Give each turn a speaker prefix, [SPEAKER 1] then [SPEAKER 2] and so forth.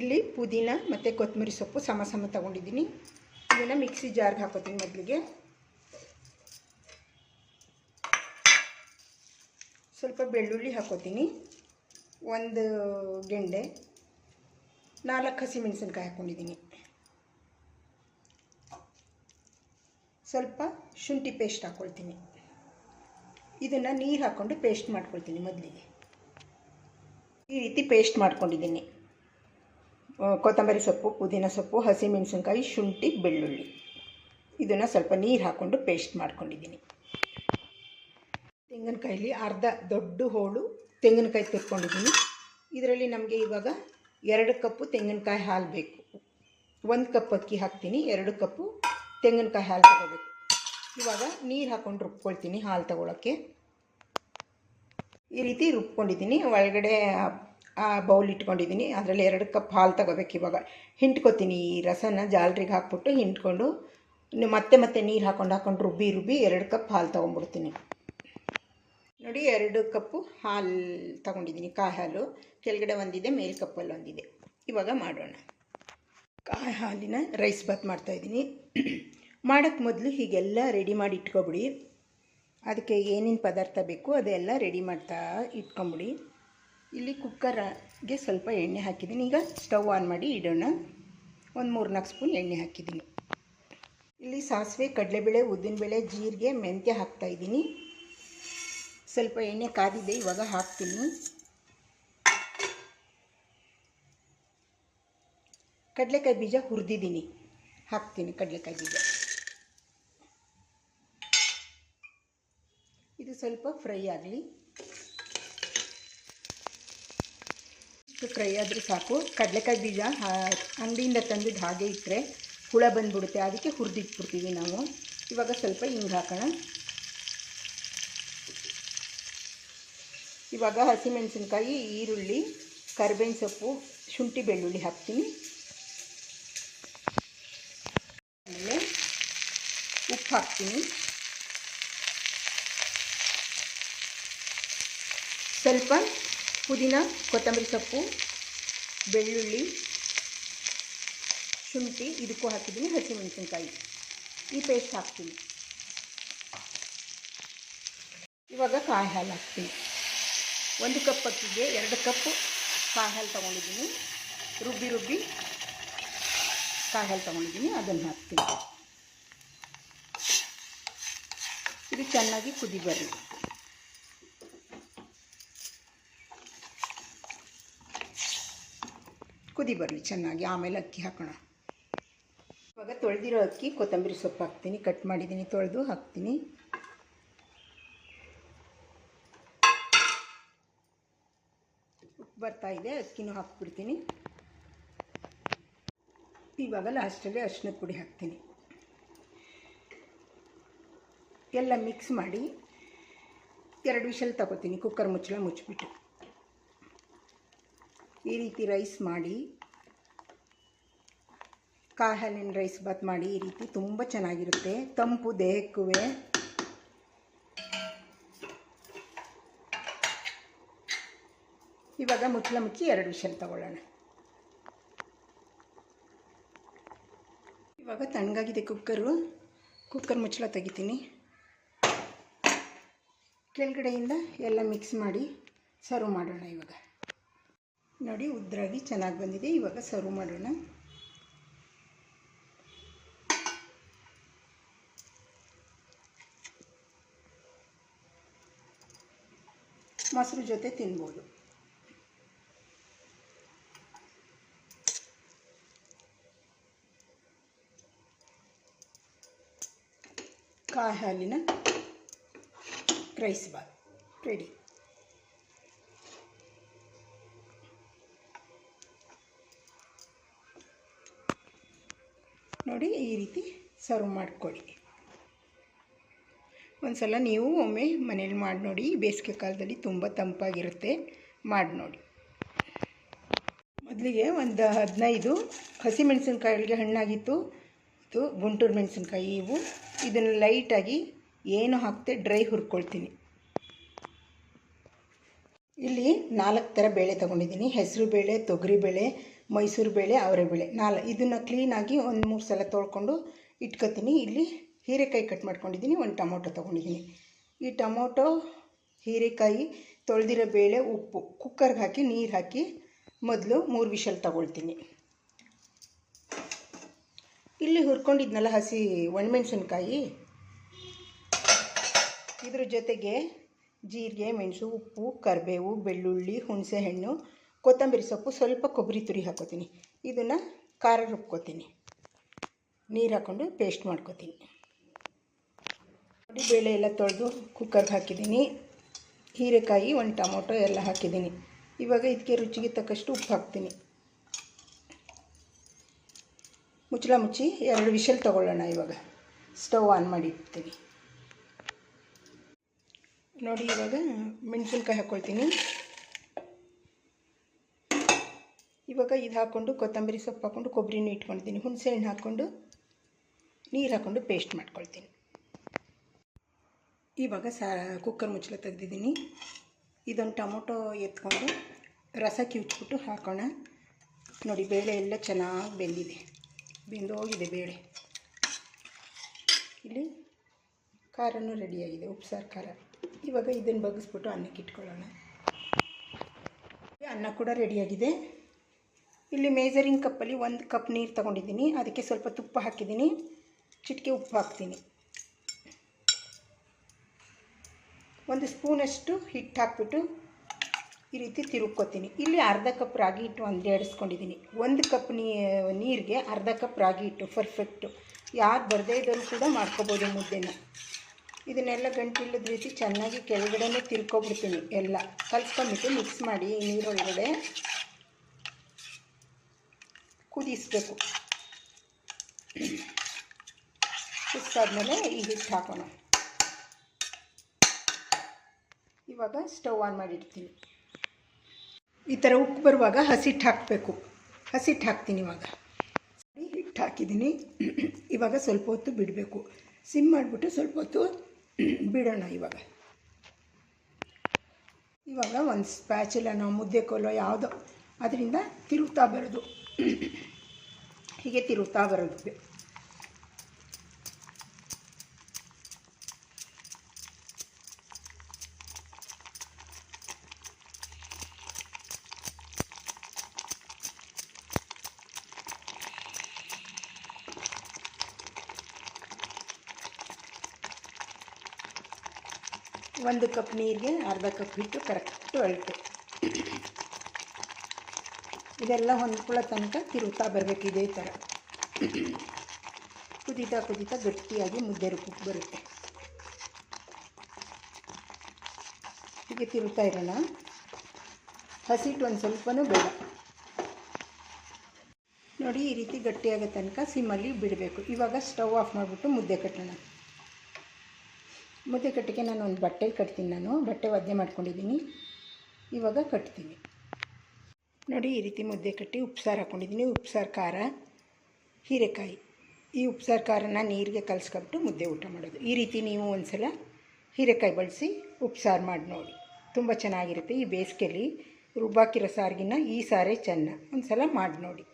[SPEAKER 1] ಇಲ್ಲಿ ಪುದೀನ ಮತ್ತು ಕೊತ್ತಂಬರಿ ಸೊಪ್ಪು ಸಮ ಸಮ ತಗೊಂಡಿದ್ದೀನಿ. ಇದನ್ನು ಮಿಕ್ಸಿ ಜಾರ್ಗೆ ಹಾಕೋತೀನಿ ಮೊದಲಿಗೆ. ಸ್ವಲ್ಪ ಬೆಳ್ಳುಳ್ಳಿ ಹಾಕೋತೀನಿ. ಒಂದು ಗೆಂಡೆ, ನಾಲ್ಕು ಹಸಿಮೆಣಸಿನ್ಕಾಯಿ ಹಾಕ್ಕೊಂಡಿದ್ದೀನಿ ಸ್ವಲ್ಪ ಶುಂಠಿ ಪೇಸ್ಟ್ ಹಾಕ್ಕೊಳ್ತೀನಿ ಇದನ್ನು ನೀರು ಹಾಕ್ಕೊಂಡು ಪೇಸ್ಟ್ ಮಾಡ್ಕೊಳ್ತೀನಿ ಮೊದಲಿಗೆ. ಈ ರೀತಿ ಪೇಸ್ಟ್ ಮಾಡ್ಕೊಂಡಿದ್ದೀನಿ. ಕೊತ್ತಂಬರಿ ಸೊಪ್ಪು, ಪುದೀನ ಸೊಪ್ಪು, ಹಸಿಮೆಣಸಿನ್ಕಾಯಿ, ಶುಂಠಿ, ಬೆಳ್ಳುಳ್ಳಿ. ಇದನ್ನು ಸ್ವಲ್ಪ ನೀರು ಹಾಕ್ಕೊಂಡು ಪೇಸ್ಟ್ ಮಾಡ್ಕೊಂಡಿದ್ದೀನಿ. ತೆಂಗಿನಕಾಯಲ್ಲಿ ಅರ್ಧ ದೊಡ್ಡ ಹೋಳು ತೆಂಗಿನಕಾಯಿ ತುರ್ಕೊಂಡಿದ್ದೀನಿ. ಇದರಲ್ಲಿ ನಮಗೆ ಇವಾಗ ಎರಡು ಕಪ್ಪು ತೆಂಗಿನಕಾಯಿ ಹಾಲು ಬೇಕು. ಒಂದು ಕಪ್ ಅಕ್ಕಿ ಹಾಕ್ತೀನಿ, ಎರಡು ಕಪ್ಪು ತೆಂಗಿನಕಾಯಿ ಹಾಲು ತಗೋಬೇಕು. ಇವಾಗ ನೀರು ಹಾಕ್ಕೊಂಡು ರುಬ್ಕೊಳ್ತೀನಿ ಹಾಲು ತಗೊಳ್ಳೋಕ್ಕೆ ಈ ರೀತಿ ರುಬ್ಕೊಂಡಿದ್ದೀನಿ. ಒಳಗಡೆ ಬೌಲ್ ಇಟ್ಕೊಂಡಿದ್ದೀನಿ ಅದರಲ್ಲಿ ಎರಡು ಕಪ್ ಹಾಲು ತಗೋಬೇಕು ಇವಾಗ. ಹಿಂಟ್ಕೊತೀನಿ. ಈ ರಸನ ಜಾಲ್ರಿಗೆ ಹಾಕ್ಬಿಟ್ಟು ಹಿಂಡ್ಕೊಂಡು ಮತ್ತೆ ಮತ್ತೆ ನೀರು ಹಾಕ್ಕೊಂಡು ಹಾಕ್ಕೊಂಡು ರುಬ್ಬಿ ರುಬ್ಬಿ ಎರಡು ಕಪ್ ಹಾಲು ತೊಗೊಂಡ್ಬಿಡ್ತೀನಿ. ನೋಡಿ ಎರಡು ಕಪ್ಪು ಹಾಲು ತಗೊಂಡಿದ್ದೀನಿ ಕಾಯಿ ಹಾಲು. ಕೆಳಗಡೆ ಒಂದಿದೆ, ಮೇಲ್ ಕಪ್ಪಲ್ಲಿ ಒಂದಿದೆ. ಇವಾಗ ಮಾಡೋಣ. ಕಾಯಿ ಹಾಲಿನ ರೈಸ್ ಬಾತ್ ಮಾಡ್ತಾಯಿದ್ದೀನಿ ಮಾಡೋಕ್ಕೆ ಮೊದಲು ಹೀಗೆಲ್ಲ ರೆಡಿ ಮಾಡಿ ಇಟ್ಕೊಬಿಡಿ. ಅದಕ್ಕೆ ಏನೇನು ಪದಾರ್ಥ ಬೇಕು ಅದೆಲ್ಲ ರೆಡಿ ಮಾಡ್ತಾ ಇಟ್ಕೊಂಬಿಡಿ. ಇಲ್ಲಿ ಕುಕ್ಕರ್ಗೆ ಸ್ವಲ್ಪ ಎಣ್ಣೆ ಹಾಕಿದ್ದೀನಿ. ಈಗ ಸ್ಟವ್ ಆನ್ ಮಾಡಿ ಇಡೋಣ. ಒಂದು ಮೂರು ನಾಲ್ಕು ಸ್ಪೂನ್ ಎಣ್ಣೆ ಹಾಕಿದ್ದೀನಿ. ಇಲ್ಲಿ ಸಾಸಿವೆ, ಕಡಲೆಬೇಳೆ, ಉದ್ದಿನಬೇಳೆ, ಜೀರಿಗೆ, ಮೆಂತ್ಯ ಹಾಕ್ತಾಯಿದ್ದೀನಿ ಸ್ವಲ್ಪ ಎಣ್ಣೆ ಕಾದಿದೆ, ಇವಾಗ ಹಾಕ್ತೀನಿ. ಕಡಲೆಕಾಯಿ ಬೀಜ ಹುರಿದಿದ್ದೀನಿ. ಹಾಕ್ತೀನಿ ಕಡಲೆಕಾಯಿ ಬೀಜ. ಇದು ಸ್ವಲ್ಪ ಫ್ರೈ ಆಗಲಿ. ಫ್ರೈ ಆದರೂ ಸಾಕು. ಕಡಲೆಕಾಯಿ ಬೀಜ ಅಂಗಡಿಯಿಂದ ತಂದಿದ್ದು ಹಾಗೆ ಇಟ್ಟರೆ ಹುಳ ಬಂದ್ಬಿಡುತ್ತೆ. ಅದಕ್ಕೆ ಹುರಿದಿಟ್ಬಿಡ್ತೀವಿ ನಾವು. ಇವಾಗ ಸ್ವಲ್ಪ ಹಿಂಗೆ ಹಾಕೋಣ. ಇವಾಗ ಹಸಿಮೆಣಸಿನ್ಕಾಯಿ, ಈರುಳ್ಳಿ, ಕರಿಬೇವಿನ ಸೊಪ್ಪು, ಶುಂಠಿ ಬೆಳ್ಳುಳ್ಳಿ ಹಾಕ್ತೀನಿ. ಆಮೇಲೆ ಉಪ್ಪು ಹಾಕ್ತೀನಿ. ಸ್ವಲ್ಪ ಪುದೀನ, ಕೊತ್ತಂಬರಿ ಸೊಪ್ಪು, ಬೆಳ್ಳುಳ್ಳಿ, ಶುಂಠಿ, ಇದಕ್ಕೂ ಹಾಕಿದ್ದೀನಿ, ಹಸಿಮೆಣಸಿನ್ಕಾಯಿ. ಈ ಪೇಸ್ಟ್ ಹಾಕ್ತೀನಿ. ಇವಾಗ ಕಾಯಿ ಹಾಲು ಹಾಕ್ತೀನಿ. ಒಂದು ಕಪ್ ಅಕ್ಕಿಗೆ ಎರಡು ಕಪ್ ಕಾಯಿ ಹಾಲು ತೊಗೊಂಡಿದ್ದೀನಿ. ರುಬ್ಬಿ ರುಬ್ಬಿ ಕಾಯಿ ಹಾಲು ತೊಗೊಂಡಿದ್ದೀನಿ, ಅದನ್ನು ಹಾಕ್ತೀನಿ. ಇದು ಚೆನ್ನಾಗಿ ಕುದಿ ಬರಲಿ. ಕುದಿ ಬರಲಿ, ಚೆನ್ನಾಗಿ. ಆಮೇಲೆ ಅಕ್ಕಿ ಹಾಕೋಣ. ಇವಾಗ ತೊಳೆದಿರೋ ಅಕ್ಕಿ ಕೊತ್ತಂಬರಿ ಸೊಪ್ಪು ಹಾಕ್ತೀನಿ. ಕಟ್ ಮಾಡಿದ್ದೀನಿ, ತೊಳೆದು ಹಾಕ್ತೀನಿ. ಉಪ್ಪು ಬರ್ತಾ ಇದೆ, ಅಕ್ಕಿನೂ ಹಾಕ್ಬಿಡ್ತೀನಿ. ಇವಾಗ ಲಾಸ್ಟಲ್ಲಿ ಅರಿಶಿನ ಪುಡಿ ಹಾಕ್ತೀನಿ. ಎಲ್ಲ ಮಿಕ್ಸ್ ಮಾಡಿ ಎರಡು ವಿಷಲ್ ತಗೋತೀನಿ. ಕುಕ್ಕರ್ ಮುಚ್ಚಳ ಮುಚ್ಚಿಬಿಟ್ಟು ಈ ರೀತಿ ರೈಸ್ ಮಾಡಿ ಕಾಯಿ ಹಾಲಿನ ರೈಸ್ ಬಾತ್ ಮಾಡಿ, ಈ ರೀತಿ ತುಂಬ ಚೆನ್ನಾಗಿರುತ್ತೆ. ತಂಪು ದೇಹಕ್ಕೂ ಇವಾಗ ಮುಚ್ಚಲ ಮುಚ್ಚಿ ಎರಡು ವಿಷಲ್ ತಗೊಳ್ಳೋಣ. ಇವಾಗ ತಣ್ಣಗಾಗಿದೆ ಕುಕ್ಕರು ಕುಕ್ಕರ್ ಮುಚ್ಚಳ ತೆಗಿತೀನಿ. ಕೆಳಗಡೆಯಿಂದ ಎಲ್ಲ ಮಿಕ್ಸ್ ಮಾಡಿ ಸರ್ವ್ ಮಾಡೋಣ ಇವಾಗ. ನೋಡಿ, ಉದ್ರಾಗಿ ಚೆನ್ನಾಗಿ ಬಂದಿದೆ. ಇವಾಗ ಸರ್ವ್ ಮಾಡೋಣ. ಮೊಸರು ಜೊತೆ ತಿನ್ಬೋದು. ಕಾಯಿ ಹಾಲಿನ ರೈಸ್ ಬಾತ್. ರೆಡಿ ನೋಡಿ ಈ ರೀತಿ ಸರ್ವ್ ಮಾಡಿಕೊಡಿ ಒಂದು ಸಲ ನೀವು ಒಮ್ಮೆ ಮನೇಲಿ ಮಾಡಿ ನೋಡಿ. ಬೇಸಿಗೆ ಕಾಲದಲ್ಲಿ ತುಂಬ ತಂಪಾಗಿರುತ್ತೆ. ಮಾಡಿ ನೋಡಿ. ಮೊದಲಿಗೆ ಒಂದು ಹದಿನೈದು ಹಸಿಮೆಣಸಿನ್ಕಾಯಿಗೆ ಹಣ್ಣಾಗಿತ್ತು. ಇದು ಗುಂಟೂರು ಮೆಣಸಿನ್ಕಾಯಿ ಇವು. ಇದನ್ನು ಲೈಟಾಗಿ ಏನು ಹಾಕ್ತೆ ಡ್ರೈ ಹುರ್ಕೊಳ್ತೀನಿ. ಇಲ್ಲಿ ನಾಲ್ಕು ಥರ ಬೇಳೆ ತೊಗೊಂಡಿದ್ದೀನಿ. ಹೆಸರು ಬೇಳೆ ತೊಗರಿ ಬೇಳೆ ಮೈಸೂರು ಬೇಳೆ ಅವರೆಬೇಳೆ ನಾಲ್, ಇದನ್ನು ಕ್ಲೀನಾಗಿ ಒಂದು ಮೂರು ಸಲ ತೊಳ್ಕೊಂಡು ಇಟ್ಕೊತೀನಿ. ಇಲ್ಲಿ ಹೀರೆಕಾಯಿ ಕಟ್ ಮಾಡ್ಕೊಂಡಿದ್ದೀನಿ ಒಂದು ಟೊಮೊಟೊ ತೊಗೊಂಡಿದ್ದೀನಿ ಈ ಟೊಮೊಟೊ, ಹೀರೆಕಾಯಿ, ತೊಳೆದಿರೋ ಬೇಳೆ, ಉಪ್ಪು ಕುಕ್ಕರ್ಗೆ ಹಾಕಿ, ನೀರು ಹಾಕಿ ಮೊದಲು ಮೂರು ವಿಷಲ್ ತಗೊಳ್ತೀನಿ. ಇಲ್ಲಿ ಹುರ್ಕೊಂಡಿದ್ನಲ್ಲ ಹಸಿ ಒಣಮೆಣ್ಸಿನ್ಕಾಯಿ? ಇದ್ರ ಜೊತೆಗೆ ಜೀರಿಗೆ, ಮೆಣಸು, ಉಪ್ಪು, ಕರಿಬೇವು, ಬೆಳ್ಳುಳ್ಳಿ, ಹುಣಸೆಹಣ್ಣು ಕೊತ್ತಂಬರಿ ಸೊಪ್ಪು ಸ್ವಲ್ಪ ಕೊಬ್ಬರಿ ತುರಿ ಹಾಕೋತೀನಿ. ಇದನ್ನು ಖಾರ ರುಬ್ಕೋತೀನಿ. ನೀರು ಹಾಕ್ಕೊಂಡು ಪೇಸ್ಟ್ ಮಾಡ್ಕೋತೀನಿ. ನೋಡಿ, ಬೇಳೆ ಎಲ್ಲ ತೊಳೆದು ಕುಕ್ಕರ್ಗೆ ಹಾಕಿದ್ದೀನಿ. ಹೀರೆಕಾಯಿ, ಒಂದು ಟೊಮೊಟೊ ಎಲ್ಲ ಹಾಕಿದ್ದೀನಿ. ಇವಾಗ ಇದಕ್ಕೆ ರುಚಿಗೆ ತಕ್ಕಷ್ಟು ಉಪ್ಪು ಹಾಕ್ತೀನಿ. ಮುಚ್ಚಳ ಮುಚ್ಚಿ ಎರಡು ವಿಷಲ್ ತೊಗೊಳ್ಳೋಣ ಇವಾಗ. ಸ್ಟವ್ ಆನ್ ಮಾಡಿ ಇಡ್ತೀನಿ. ನೋಡಿ, ಇವಾಗ ಮೆಣಸಿನ್ಕಾಯಿ ಹಾಕ್ಕೊಳ್ತೀನಿ ಇವಾಗ ಇದು ಹಾಕ್ಕೊಂಡು ಕೊತ್ತಂಬರಿ ಸೊಪ್ಪು ಹಾಕ್ಕೊಂಡು ಕೊಬ್ಬರಿನೂ ಇಟ್ಕೊಂಡಿದ್ದೀನಿ. ಹುಣಸೆ ಹಣ್ಣು ಹಾಕ್ಕೊಂಡು ನೀರು ಹಾಕ್ಕೊಂಡು ಪೇಸ್ಟ್ ಮಾಡ್ಕೊಳ್ತೀನಿ. ಇವಾಗ ಸಾ ಕುಕ್ಕರ್ ಮುಚ್ಚಳ ತೆಗೆದಿದ್ದೀನಿ. ಇದೊಂದು ಟೊಮೊಟೊ ಎತ್ಕೊಂಡು ರಸ ಕಿವುಚ್ಬಿಟ್ಟು ಹಾಕೋಣ. ನೋಡಿ, ಬೇಳೆ ಎಲ್ಲ ಚೆನ್ನಾಗಿ ಬೆಂದಿದೆ. ಬೆಂದೋಗಿದೆ ಬೇಳೆ. ಇಲ್ಲಿ ಖಾರನೂ ರೆಡಿಯಾಗಿದೆ ಉಪ್ಸಾರು ಖಾರ. ಇವಾಗ ಇದನ್ನು ಬಗ್ಗಿಸ್ಬಿಟ್ಟು ಅನ್ನಕ್ಕೆ ಇಟ್ಕೊಳ್ಳೋಣ. ಅನ್ನ ಕೂಡ ರೆಡಿಯಾಗಿದೆ ಇಲ್ಲಿ ಮೇಜರಿಂಗ್ ಕಪ್ಪಲ್ಲಿ ಒಂದು ಕಪ್ ನೀರು ತಗೊಂಡಿದ್ದೀನಿ. ಅದಕ್ಕೆ ಸ್ವಲ್ಪ ತುಪ್ಪ ಹಾಕಿದ್ದೀನಿ. ಚಿಟಿಕೆ ಉಪ್ಪು ಹಾಕ್ತೀನಿ. ಒಂದು ಸ್ಪೂನಷ್ಟು ಹಿಟ್ಟು ಹಾಕ್ಬಿಟ್ಟು ಈ ರೀತಿ ತಿರುಗ್ಕೊತೀನಿ. ಇಲ್ಲಿ ಅರ್ಧ ಕಪ್ ರಾಗಿ ಹಿಟ್ಟು ಅಂದರೆ ಎಡಿಸ್ಕೊಂಡಿದ್ದೀನಿ ಒಂದು ಕಪ್ ನೀರಿಗೆ ಅರ್ಧ ಕಪ್ ರಾಗಿ ಹಿಟ್ಟು ಪರ್ಫೆಕ್ಟು ಯಾರು ಬರದೇ ಇದ್ದರೂ ಕೂಡ ಮಾಡ್ಕೋಬೋದು ಮುದ್ದೆನ. ಇದನ್ನೆಲ್ಲ ಗಂಟಿಲ್ಲದ ರೀತಿ ಚೆನ್ನಾಗಿ ಕೆಳಗಡೆನೇ ತಿರ್ಕೊಬಿಡ್ತೀನಿ ಎಲ್ಲ. ಕಲ್ಸ್ಕೊಂಬಿಟ್ಟು ಮಿಕ್ಸ್ ಮಾಡಿ ನೀರೊಳಗಡೆ ಕುದಿಸ್ಬೇಕು. ಕುದಿಸಾದ್ಮೇಲೆ ಈ ಹಿಟ್ಟು ಹಾಕೋಣ. ಇವಾಗ ಸ್ಟವ್ ಆನ್ ಮಾಡಿರ್ತೀನಿ. ಈ ಥರ ಉಪ್ಪು ಬರುವಾಗ ಹಸಿಟ್ಟು ಹಾಕಬೇಕು. ಹಸಿಟ್ಟು ಹಾಕ್ತೀನಿ ಇವಾಗ. ಹಿಟ್ಟು ಹಾಕಿದ್ದೀನಿ. ಇವಾಗ ಸ್ವಲ್ಪ ಹೊತ್ತು ಬಿಡಬೇಕು. ಸಿಮ್ ಮಾಡಿಬಿಟ್ಟು ಸ್ವಲ್ಪ ಹೊತ್ತು ಬಿಡೋಣ ಇವಾಗ. ಇವಾಗ ಒಂದು ಸ್ಪ್ಯಾಚಿಲ್ಲ ನಾವು ಮುದ್ದೆ ಕೋಲೋ ಯಾವುದೋ. ಅದರಿಂದ ತಿರುಗ್ತಾ ಬರೋದು. ಹೀಗೆ ತಿರುತ್ತಾ ಬರೋದು. ಒಂದು ಕಪ್ ನೀರಿಗೆ ಅರ್ಧ ಕಪ್ ಹಿಟ್ಟು ಕರೆಕ್ಟ್ ಅಳತೆ. ಇದೆಲ್ಲ ಹೊಂದ್ಕೊಳ್ಳೋ ತನಕ ತಿರುಗ್ತಾ ಬರಬೇಕು ಇದೇ ಥರ ಕುದೀತಾ ಕುದೀತಾ ಗಟ್ಟಿಯಾಗಿ ಮುದ್ದೆ ರುಬ್ಬಕ್ಕೆ ಬರುತ್ತೆ. ಹೀಗೆ ತಿರುಗ್ತಾ ಇರೋಣ. ಹಸಿಟ್ಟು ಒಂದು ಸ್ವಲ್ಪನೂ ಬೇಡ. ನೋಡಿ ಈ ರೀತಿ ಗಟ್ಟಿಯಾಗೋ ತನಕ ಸಿಮ್ಮಲ್ಲಿ ಬಿಡಬೇಕು. ಇವಾಗ ಸ್ಟವ್ ಆಫ್ ಮಾಡಿಬಿಟ್ಟು ಮುದ್ದೆ ಕಟ್ಟೋಣ. ಮುದ್ದೆ ಕಟ್ಟಿಗೆ ನಾನು ಒಂದು ಬಟ್ಟೆ ಕಟ್ತೀನಿ ನಾನು. ಬಟ್ಟೆ ಒದ್ದೆ ಮಾಡ್ಕೊಂಡಿದ್ದೀನಿ. ಇವಾಗ ಕಟ್ತೀನಿ. ನೋಡಿ ಈ ರೀತಿ ಮುದ್ದೆ ಕಟ್ಟಿ ಉಪ್ಸಾರು ಹಾಕ್ಕೊಂಡಿದ್ದೀನಿ ಉಪ್ಸಾರು ಖಾರ, ಹೀರೆಕಾಯಿ. ಈ ಉಪ್ಸಾರು ಖಾರನ ನೀರಿಗೆ ಕಲಸ್ಕೊಬಿಟ್ಟು ಮುದ್ದೆ ಊಟ ಮಾಡೋದು. ಈ ರೀತಿ ನೀವು ಒಂದು ಸಲ ಹೀರೆಕಾಯಿ ಬಳಸಿ ಉಪ್ಸಾರು ಮಾಡಿ ನೋಡಿ. ತುಂಬ ಚೆನ್ನಾಗಿರುತ್ತೆ ಈ ಬೇಸಿಗೆಯಲ್ಲಿ ರುಬ್ಬಾಕಿರೋ ಸಾರಿಗಿನ ಈ ಸಾರೇ ಚೆನ್ನ. ಒಂದು ಸಲ ಮಾಡಿ ನೋಡಿ.